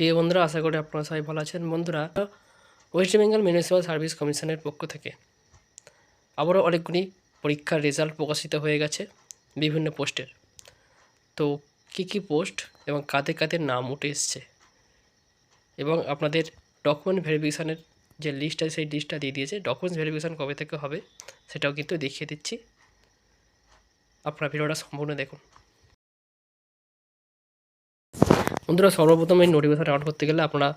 প্রিয় বন্ধুরা, আশা করি আপনারা সবাই ভালো আছেন। বন্ধুরা ওয়েস্ট বেঙ্গল মিউনিসিপ্যাল সার্ভিস কমিশনের পক্ষ থেকে আবারও অনেকগুলি পরীক্ষার রেজাল্ট প্রকাশিত হয়ে গেছে বিভিন্ন পোস্টের তো কী কী পোস্ট এবং কাদের কাদের নাম উঠে এসছে এবং আপনাদের ডকুমেন্ট ভেরিফিকেশানের যে লিস্ট আছে, সেই লিস্টটা দিয়ে দিয়েছে। ডকুমেন্টস ভেরিফিকেশান কবে থেকে হবে, সেটাও কিন্তু দেখিয়ে দিচ্ছি। আপনারা ভিডিওটা সম্পূর্ণ দেখুন। বন্ধুরা, সর্বপ্রথম এই নোটিফিকেশন ডাউনলোড করতে গেলে আপনারা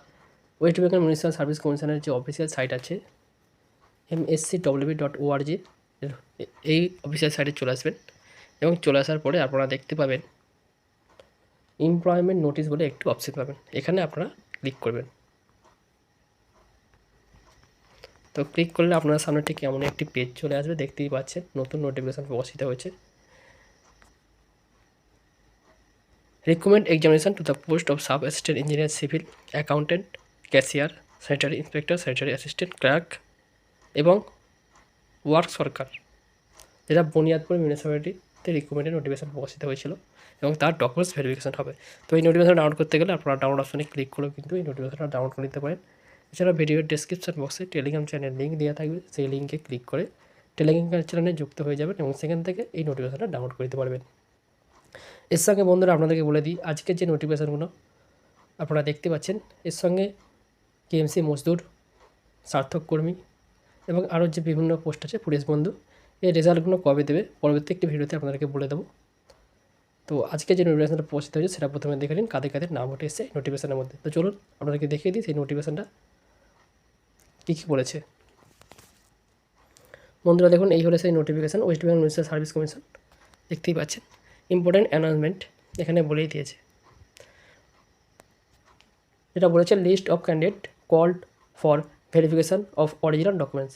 ওয়েস্ট বেঙ্গল মিউনিসিপ্যাল সার্ভিস কমিশনের যে অফিসিয়াল সাইট আছে M S C WB dot ORG এই অফিসিয়াল সাইটে চলে আসবেন এবং চলে আসার পরে আপনারা দেখতে পাবেন এমপ্লয়মেন্ট নোটিশ বলে একটি অপশন পাবেন। এখানে আপনারা ক্লিক করবেন। তো ক্লিক করলে আপনার সামনে ঠিক এমন একটি পেজ চলে আসবে, দেখতেই পাচ্ছেন, নতুন নোটিফিকেশান প্রকাশিত হয়েছে। Recommend examination to the post of sub assistant engineer civil accountant cashier sanitary inspector sanitary assistant clerk এবং ওয়ার্ক সরকার যেটা বুনিয়াদপুর মিউনিসিপ্যালিটিতে রিকমেন্ডেড নোটিফিকেশন প্রকাশিত হয়েছিল এবং তার ডকুমেন্টস ভেরিফিকেশন হবে। তো এই নোটিফিকেশন ডাউনলোড করতে গেলে আপনারা ডাউনলোড অপশনে ক্লিক করেও কিন্তু এই নোটিফিকেশনটা ডাউনলোড করে নিতে পারেন। এছাড়া ভিডিওর ডিসক্রিপশন বক্সে টেলিগ্রাম চ্যানেল লিঙ্ক দেওয়া থাকবে, সেই লিঙ্কে ক্লিক করে টেলিগ্রাম চ্যানেলে যুক্ত হয়ে যাবেন এবং সেখান থেকে এই নোটিফিকেশনটা ডাউনলোড করে নিতে পারবেন। এর সঙ্গে বন্ধুরা আপনাদেরকে বলে দিই, আজকের যে নোটিফিকেশানগুলো আপনারা দেখতে পাচ্ছেন, এর সঙ্গে কেএমসি মজদুর, সার্থক কর্মী এবং আরও যে বিভিন্ন পোস্ট আছে পুলিশ বন্ধু এই রেজাল্টগুলো কবে দেবে, পরবর্তী একটি ভিডিওতে আপনাদেরকে বলে দেবো। তো আজকে যে নোটিফিকেশনটা পৌঁছতে হয়েছে, সেটা প্রথমে দেখে নিন কাদের কাদের নাম উঠে এসেছে নোটিফিকেশনের মধ্যে। তো চলুন, আপনাদেরকে দেখিয়ে দিই সেই নোটিফিকেশনটা কী কী বলেছে। বন্ধুরা দেখুন, এই হলো সেই notification West Bengal municipal service commission দেখতেই পাচ্ছেন। ইম্পর্ট্যান্ট অ্যানাউন্সমেন্ট এখানে বলেই দিয়েছে। যেটা বলেছে list of candidate called for verification of original documents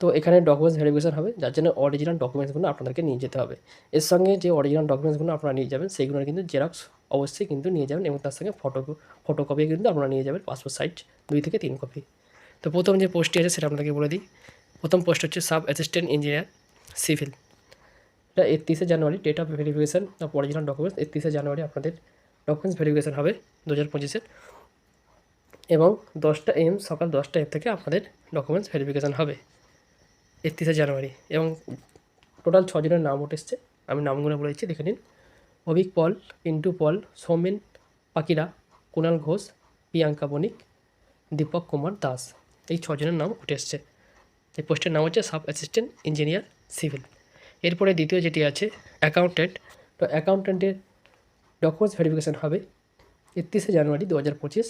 তো এখানে ডকুমেন্টস ভেরিফিকেশান হবে, যার জন্য অরিজিনাল ডকুমেন্টসগুলো আপনাদেরকে নিয়ে যেতে হবে। এর সঙ্গে যে অরিজিনাল ডকুমেন্টসগুলো আপনারা নিয়ে যাবেন সেইগুলোর কিন্তু জেরক্স অবশ্যই কিন্তু নিয়ে যাবেন এবং তার সঙ্গে ফটো ফটোকপি কিন্তু আপনারা নিয়ে যাবেন পাসপোর্ট সাইজ দুই থেকে তিন কপি তো প্রথম যে পোস্টটি আছে, সেটা আপনাদেরকে বলে দিই। প্রথম পোস্ট হচ্ছে সাব অ্যাসিস্ট্যান্ট ইঞ্জিনিয়ার সিভিল এটা একত্রিশে January date of verification of original documents একত্রিশে জানুয়ারি আপনাদের ডকুমেন্টস ভেরিফিকেশান হবে দু হাজার পঁচিশের এবং দশটা এম সকাল দশটা এম থেকে আপনাদের ডকুমেন্টস ভেরিফিকেশান হবে একত্রিশে জানুয়ারি। এবং টোটাল ছজনের নাম উঠে এসছে, আমি নামগুলো বলেছি দেখে নিন। অভিক পল, পিন্টু পল, সৌমেন পাকিরা কুণাল ঘোষ, প্রিয়াঙ্কা বণিক, দীপক কুমার দাস, এই ছজনের নাম উঠে এসছে। এই পোস্টের নাম হচ্ছে সাব অ্যাসিস্ট্যান্ট ইঞ্জিনিয়ার সিভিল। এরপরে দ্বিতীয় যেটি আছে অ্যাকাউন্টেন্ট তো অ্যাকাউন্টেন্টের ডকুমেন্টস ভেরিফিকেশান হবে একত্রিশে জানুয়ারি দু হাজার পঁচিশ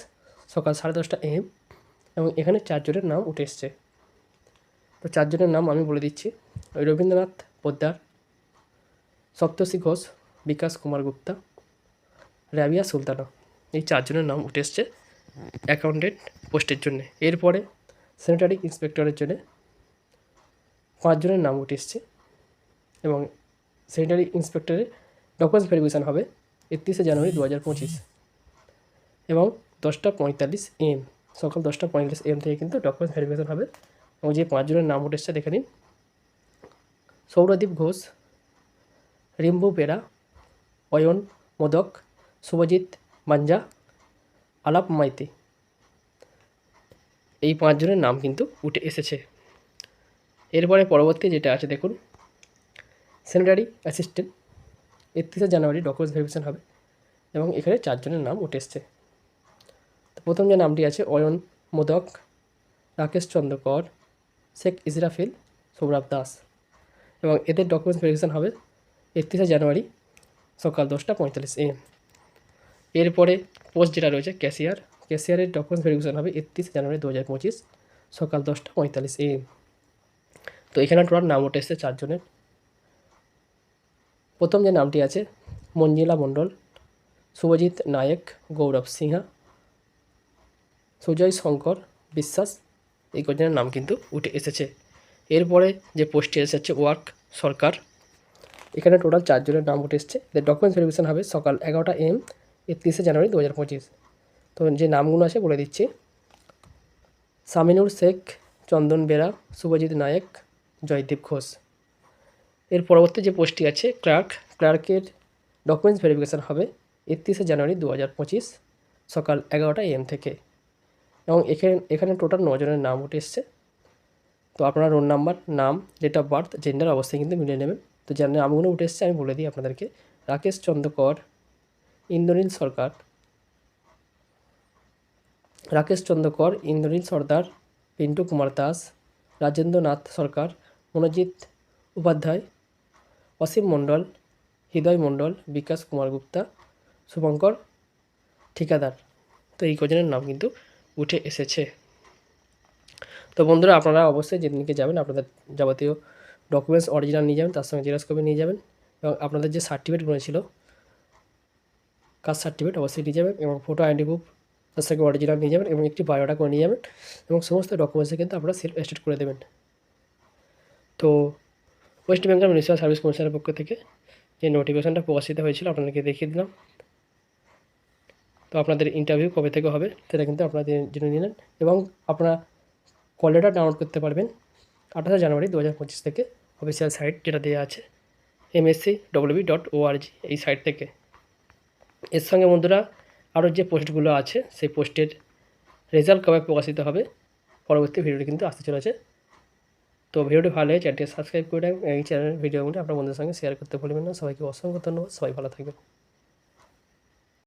সকাল সাড়ে দশটা এম এবং এখানে চারজনের নাম উঠে এসছে। তো চারজনের নাম আমি বলে দিচ্ছি, ওই রবীন্দ্রনাথ পোদ্দার, সপ্তর্ষি ঘোষ, বিকাশ কুমার গুপ্তা, রাবিয়া সুলতানা, এই চারজনের নাম উঠে এসছে অ্যাকাউন্টেন্ট পোস্টের জন্য। এরপরে স্যানিটারি ইন্সপেক্টরের জন্য পাঁচজনের নাম উঠে এসছে। এবং স্যানিটারি ইন্সপেক্টরের ডকুমেন্টস ভেরিফিকেশান হবে একত্রিশে জানুয়ারি দু হাজার পঁচিশ। এবং দশটা পঁয়তাল্লিশ এম সকাল দশটা পঁয়তাল্লিশ এম থেকে কিন্তু ডকুমেন্টস ভেরিফিকেশান হবে। এবং যে পাঁচজনের নাম উঠে এসছে দেখে নিন। সৌরদীপ ঘোষ, রিম্বু পেরা অয়ন মোদক, শুভজিৎ মাঞ্জা, আলাপ মাইতি। এই পাঁচজনের নাম কিন্তু উঠে এসেছে। এরপরে পরবর্তী যেটা আছে, দেখুন। স্যানিটারি অ্যাসিস্ট্যান্ট, একত্রিশে জানুয়ারি ডকুমেন্টস ভেরিফিকেশান হবে এবং এখানে চারজনের নাম উঠে এসছে। প্রথম যে নামটি আছে, অয়ন মোদক, রাকেশ চন্দ্র কর, শেখ ইসরাফিল সৌরভ দাস এবং এদের ডকুমেন্টস ভেরিফিকেশান হবে একত্রিশে জানুয়ারি সকাল দশটা পঁয়তাল্লিশ এম। এরপরে পোস্ট যেটা রয়েছে, ক্যাশিয়ার, ক্যাশিয়ারের ডকুমেন্টস ভেরিফিকেশান হবে একত্রিশে জানুয়ারি দু হাজার পঁচিশ সকাল দশটা পঁয়তাল্লিশ এম। তো এখানে টোটাল নাম উঠে এসছে চারজনের। প্রথম যে নামটি আছে, মঞ্জিলা মণ্ডল, শুভজিৎ নায়ক, গৌরব সিংহা, সুজয় শঙ্কর বিশ্বাস, এই কজনের নাম কিন্তু উঠে এসেছে। এরপরে যে পোস্টটি এসেছে ওয়ার্ক সরকার, এখানে টোটাল চারজনের নাম উঠে এসছে। এদের ডকুমেন্টস ভেরিফিকেশান হবে সকাল এগারোটা এম একত্রিশে জানুয়ারি দু হাজার পঁচিশ। তো যে নামগুলো আছে বলে দিচ্ছি। সামিনুর শেখ, চন্দন বেরা, শুভজিৎ নায়ক, জয়দীপ ঘোষ। এর পরবর্তী যে পোস্টটি আছে, ক্লার্ক, ক্লার্কের ডকুমেন্টস ভেরিফিকেশান হবে একত্রিশে জানুয়ারি দু হাজার পঁচিশ সকাল এগারোটা এম থেকে। এবং এখানে এখানে টোটাল নজনের নাম উঠে এসছে। তো আপনার রোল নাম্বার, নাম, ডেট অফ বার্থ, জেন্ডার অবস্থায় কিন্তু মিলিয়ে নেবেন। তো যার নামগুলো উঠে এসছে, আমি বলে দিই আপনাদেরকে। রাকেশ চন্দ্র কর, ইন্দ্রনীল সরকার। রাকেশ চন্দ্র কর, ইন্দ্রনীল সর্দার, পিন্টু কুমার দাস, রাজেন্দ্রনাথ সরকার, মনোজিৎ উপাধ্যায় অসীম মণ্ডল, হৃদয় মণ্ডল, বিকাশ কুমার গুপ্তা, শুভঙ্কর ঠিকাদার। তো এই কজনের নাম কিন্তু উঠে এসেছে। তো বন্ধুরা, আপনারা অবশ্যই যেদিনকে যাবেন, আপনাদের যাবতীয় ডকুমেন্টস অরিজিনাল নিয়ে যাবেন, তার সঙ্গে জেরক্স কপি নিয়ে যাবেন এবং আপনাদের যে সার্টিফিকেটগুলো ছিল কাস্ট সার্টিফিকেট অবশ্যই নিয়ে যাবেন এবং ফটো আইডি প্রুফ তার সঙ্গে অরিজিনাল নিয়ে যাবেন এবং একটি বায়োডাটা করে নিয়ে যাবেন এবং সমস্ত ডকুমেন্টসে কিন্তু আপনারা সেলফ অ্যাস্টেট করে দেবেন। তো ওয়েস্ট বেঙ্গল মিউনিসিপ্যাল সার্ভিস কমিশনের পক্ষ থেকে যে নোটিফিকেশনটা প্রকাশিত হয়েছিল, আপনাদেরকে দেখিয়ে দিলাম। তো আপনাদের ইন্টারভিউ কবে থেকে হবে, সেটা কিন্তু আপনাদের জেনে- নিলেন। এবং আপনারা কল ডাউনলোড করতে পারবেন আঠাশে জানুয়ারি দু হাজার পঁচিশ থেকে অফিসিয়াল সাইট যেটা দেওয়া আছে এমএসসি ডব্লিউবি ডট ওআরজি এই সাইট থেকে। এর সঙ্গে বন্ধুরা আরও যে পোস্টগুলো আছে, সেই পোস্টের রেজাল্ট কবে প্রকাশিত হবে, পরবর্তী ভিডিওটি কিন্তু আসতে চলেছে। তো ভিডিওটি ভালো হয় চ্যানেলটি সাবস্ক্রাইব করে এই চ্যানেলের ভিডিওগুলি আপনার বন্ধুদের সঙ্গে শেয়ার করতে ভুলবেন না। সবাইকে অসংখ্য ধন্যবাদ। সবাই ভালো থাকবেন।